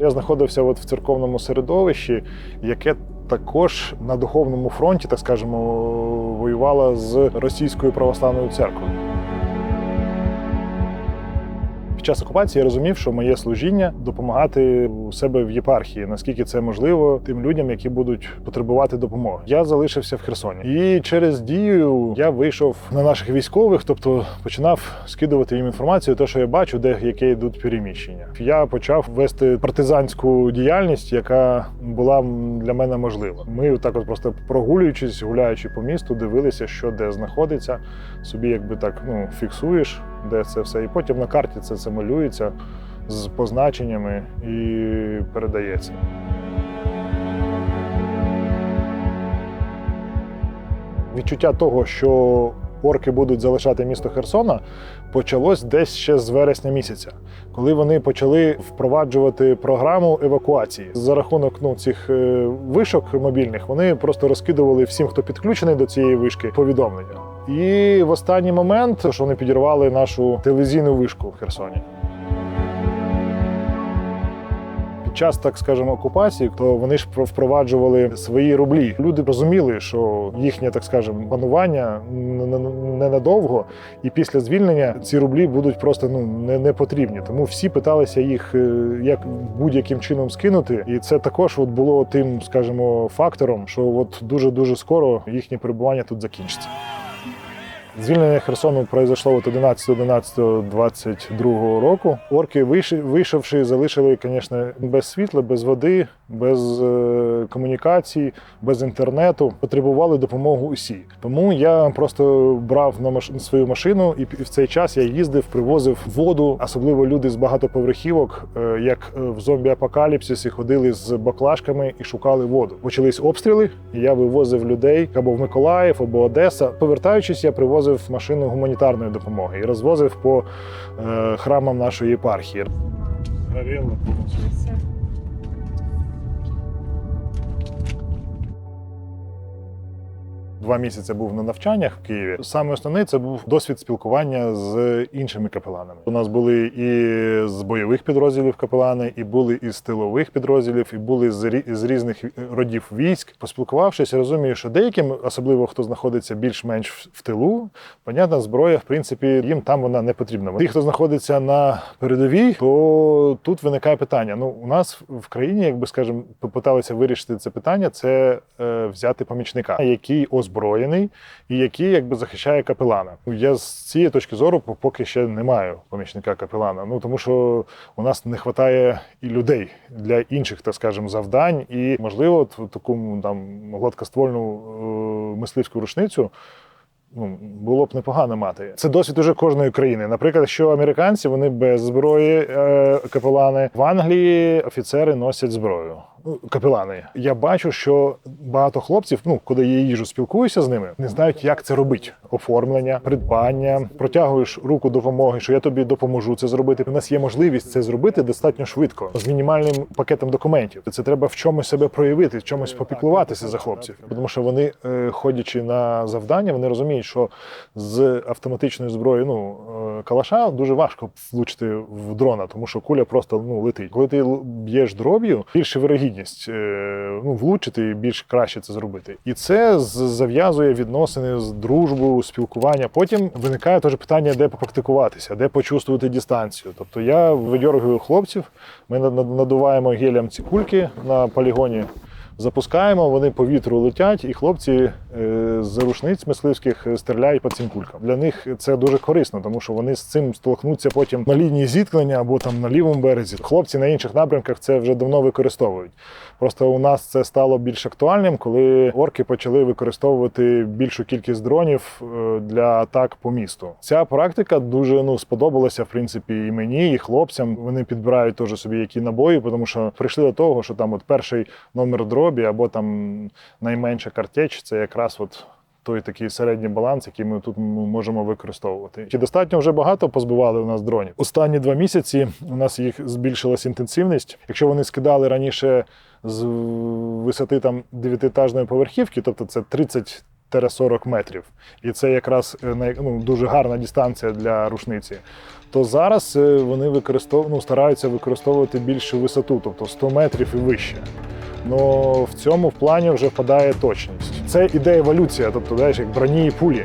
Я знаходився от в церковному середовищі, яке також на духовному фронті, так скажемо, воювало з російською православною церквою. Під час окупації я розумів, що моє служіння допомагати у себе в єпархії, наскільки це можливо тим людям, які будуть потребувати допомоги. Я залишився в Херсоні, і через дію я вийшов на наших військових, тобто починав скидувати їм інформацію, те, що я бачу, де яке йдуть переміщення. Я почав вести партизанську діяльність, яка була для мене можлива. Ми так, от просто прогулюючись, гуляючи по місту, дивилися, що де знаходиться. Собі якби так ну фіксуєш, де це все, і потім на карті це, це малюється з позначеннями і передається. Відчуття того, що орки будуть залишати місто Херсона, почалось десь ще з вересня місяця, коли вони почали впроваджувати програму евакуації. За рахунок ну, цих е, вишок мобільних вони просто розкидували всім, хто підключений до цієї вишки, повідомлення. І в останній момент, що вони підірвали нашу телевізійну вишку в Херсоні. Під час, так скажемо, окупації, то вони ж впроваджували свої рублі. Люди розуміли, що їхнє, так скажемо, панування ненадовго, і після звільнення ці рублі будуть просто ну не, не потрібні. Тому всі питалися їх е, як будь-яким чином скинути. І це також от було тим, скажімо, фактором, що от дуже дуже скоро їхнє перебування тут закінчиться. Звільнення Херсону произошло от 11.11.22 року. Орки, вийшовши, залишили, звісно, без світла, без води, без е, комунікацій, без інтернету. Потребували допомогу усі. Тому я просто брав на маш... свою машину, і в цей час я їздив, привозив воду, особливо люди з багатоповерхівок, е, як е, в зомбі-апокаліпсисі, ходили з баклажками і шукали воду. Почались обстріли, і я вивозив людей або в Миколаїв, або Одеса. Повертаючись, я привозив машину гуманітарної допомоги і розвозив по е, храмам нашої єпархії. Два місяці був на навчаннях в Києві. Саме основне це був досвід спілкування з іншими капеланами. У нас були і з бойових підрозділів капелани, і були із тилових підрозділів, і були з, рі- з різних родів військ. Поспілкувавшись, я розумію, що деяким, особливо хто знаходиться більш-менш в- тилу, понятна зброя, в принципі, їм там вона не потрібна. Ті, хто знаходиться на передовій, то тут виникає питання. Ну, у нас в країні, якби скажемо, попиталися вирішити це питання, це е, взяти помічника, який озброєний і який якби захищає капелана. Ну, Я з цієї точки зору поки ще не маю помічника капелана. Ну тому що у нас не вистачає і людей для інших, так скажемо, завдань. І можливо, таку там гладкоствольну е, мисливську рушницю ну, було б непогано мати. Це досвід уже кожної країни. Наприклад, що американці вони без зброї е, капелани в Англії офіцери носять зброю. Капелани. Я бачу, що багато хлопців, ну коли я їжу, спілкуюся з ними, не знають, як це робити. Оформлення, придбання, протягуєш руку допомоги, що я тобі допоможу це зробити. У нас є можливість це зробити достатньо швидко, з мінімальним пакетом документів. Це треба в чомусь себе проявити, в чомусь попіклуватися за хлопців. Тому що вони, е, ходячи на завдання, вони розуміють, що з автоматичної зброї, ну е, калаша дуже важко влучити в дрона, тому що куля просто ну летить. Коли ти б'єш дроб'ю, більше вирогідність е, ну, влучити і більш краще це зробити. І це зав'язує відносини з дружбу, спілкування. Потім виникає теж питання, де попрактикуватися, де почувствувати дистанцію. Тобто я видьоргую хлопців, ми над- над- надуваємо гелем ці кульки на полігоні. Запускаємо, вони по вітру летять, і хлопці е, з рушниць мисливських е, стріляють по цим кулькам. Для них це дуже корисно, тому що вони з цим столкнуться потім на лінії зіткнення або там на лівому березі. Хлопці на інших напрямках це вже давно використовують. Просто у нас це стало більш актуальним, коли орки почали використовувати більшу кількість дронів е, для атак по місту. Ця практика дуже ну сподобалася в принципі і мені, і хлопцям. Вони підбирають теж собі які набої, тому що прийшли до того, що там от перший номер дробі або там найменша картеч це якраз от. Той такий середній баланс, який ми тут можемо використовувати. Чи достатньо вже багато позбивали у нас дронів? Останні два місяці у нас їх збільшилась інтенсивність. Якщо вони скидали раніше з висоти там дев'ятиетажної поверхівки, тобто це 30 30-40 метрів. І це якраз е, ну, дуже гарна дистанція для рушниці. То зараз е, вони використов... ну, стараються використовувати більшу висоту, тобто 100 метрів і вище. Ну в цьому в плані вже впадає точність. Це іде еволюція, тобто знаєш, як броні і пулі.